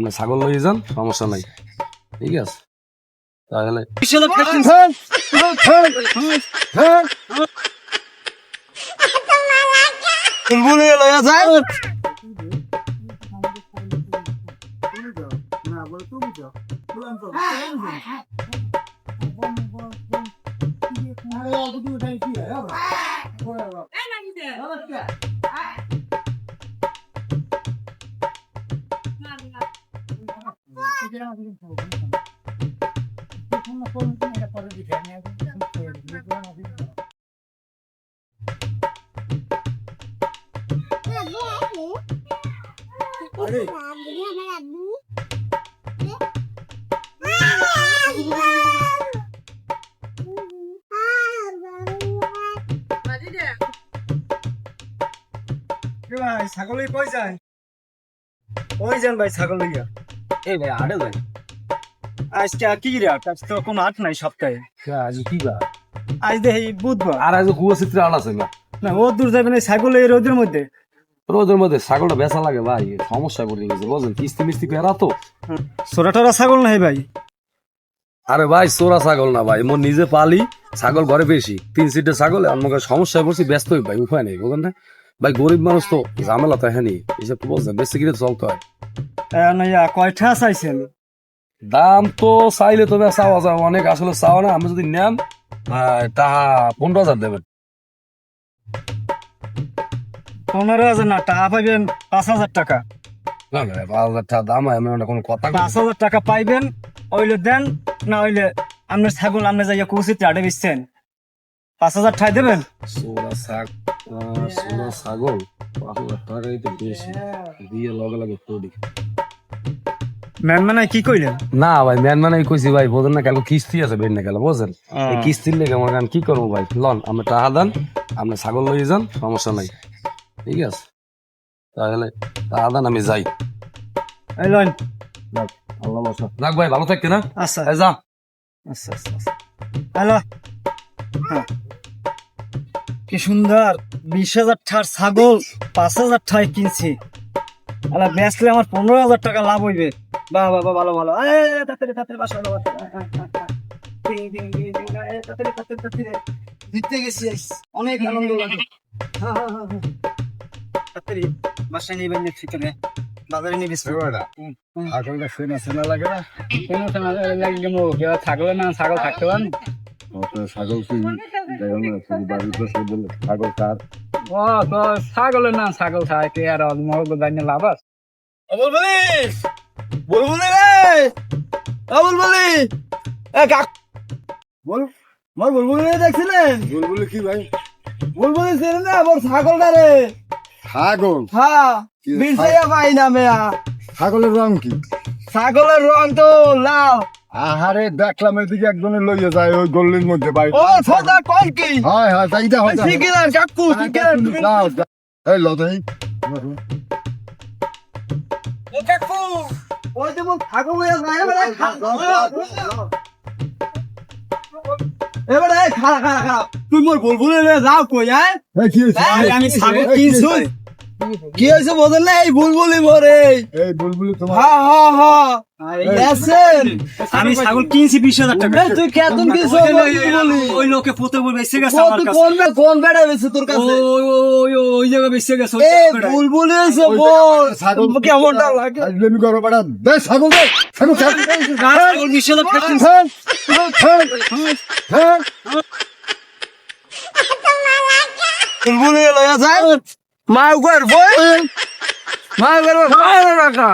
আপনি ছাগল লইয়ে যান সমস্যা নাই। ঠিক আছে? তাহলে লয়া যায় ভাই ছাগলই কই যায়? যান ভাই ছাগল লইয়া? এই ভাই আড়ে আজকে কি রে আজ তো কোনো আট নাই সপ্তাহে। আজ কি আজ দেখি বুধবার। আর আজ কুয়া চিত্রে আড় আছে না? না ও দূর যাবে না ছাগল এই রোদের মধ্যে। রোদের মধ্যে ছাগলটা বেচা লাগে ভাই সমস্যা পড়ে গেছে কিস্তি মিস্তি পেরা তো। সোরা টোরা ছাগল নাই ভাই। আরে ভাই চোরা ছাগল না ভাই মোর নিজে পালি ছাগল ঘরে বেশি তিন সিটের ছাগল আমাকে সমস্যায় পড়ছি ব্যস্ত হই ভাই উপায় নেই না? ভাই গরিব মানুষ তো ঝামেলা তো হ্যাঁ এসব তো বলছেন বেশি কিনে চলতে হয়। কয়টা চাইছেন? দাম তো চাইলে তবে চাওয়া যায় অনেক আসলে চাওয়া না আমি যদি নেন তাহা পনেরো হাজার দেবেন। পনেরো হাজার না টাকা পাইবেন পাঁচ হাজার টাকা। না না পাঁচ হাজার টাকা দাম কোনো কথা পাঁচ হাজার টাকা পাইবেন ওইলে দেন না আপনার ছাগল আপনি যাইয়া কুচিতে আটে বেচছেন। পাঁচ হাজার ঠাই দেবেন? সোনা শাক আহ, সোনা ছাগল পাঁচ হাজার টাকাই তো বেশি। দিয়ে লগে লগে ম্যান মানে কি কইলেন? না ভাই ম্যান মানে কইছি ভাই বোঝেন না কেন কিস্তি আছে না গেল বুঝেন এই কিস্তির লেগে আমার গান কি করব ভাই? লন আপনি টাকা দেন আপনি ছাগল লইয়ে যান সমস্যা নাই। ঠিক আছে? তাহলে টাকা দেন আমি যাই। এই আল্লাহ বসা রাখ ভাই ভালো থাকতে না আচ্ছা। যা। আচ্ছা আচ্ছা আচ্ছা। হ্যালো। হ্যাঁ। কি সুন্দর বিশ হাজার ঠার ছাগল পাঁচ হাজার ঠাই কিনছি। আলা বেচলে আমার পনেরো হাজার টাকা লাভ হইবে। বাহ বাহ, ভালো ভালো। তাড়াতাড়ি তাড়াতাড়ি বাসা তাড়াতাড়ি তাড়াতাড়ি জিততে গেছি অনেক আনন্দ লাগে। তাড়াতাড়ি বাসায় নিয়ে বেরিয়ে ভিতরে বাজারে নিয়ে বেশি ছাগলটা শুনে শোনা লাগে না। কেন শোনা লাগে কেমন কেউ থাকলে না ছাগল থাকতে না। ছাগল কি? দেখো বাড়িতে বলে ছাগল কার? ও তো ছাগলের না ছাগল থাকে আর দাইনে লাভ আছে। বুলবুলি রে! ও বুলবুলি! এ কাক বল মোর বুলবুলি রে দেখছিলেন? বুলবুলি কি ভাই? বুলবুলি ছিলেন না মোর ছাগলটা রে। ছাগল? হ্যাঁ কি বিলসাইয়া পাই না মেয়া। ছাগলের রং কি? ছাগলের রং তো লাল। আহারে দেখলাম এদিকে একজনে লইয়ে যায় ওই গল্লির মধ্যে বাড়ি। ও ছোটা কোন কি? হয় হয় তাই দা হয় শিখিলেন কাকু শিখিলেন এই লতাই কাকু! ওই যে মোর ছাগল হয়ে যায় এবারে এবারে খারাপ খারাপ খারা তুই মোর বলব যাও কই? আমি ছাগল কিনছু? কি হয়েছে বোঝেন না এই বুলবুলি মরে। এই বুলবুলি তোমার। হা হা হা। আমি ছাগল কিনছি বিশ হাজার টাকা। তুই কেতন কিনছো ওই লোকে পুতে বলবে এসে গেছে আমার কাছে। কোন কোন বেড়া বেছে তোর কাছে? ওই ওই ওই জায়গা বেসে গেছে এ বুলবুলি এসে বল। ছাগল কেমনটা লাগে? আজলেমি করো বেটা দে ছাগল দে ছাগল ছাগল ছাগল বিশ হাজার টাকা কিনছি। হ্যাঁ হ্যাঁ বুলবুলি লয়া যায় মা উগার বই মা উগার বই টাকা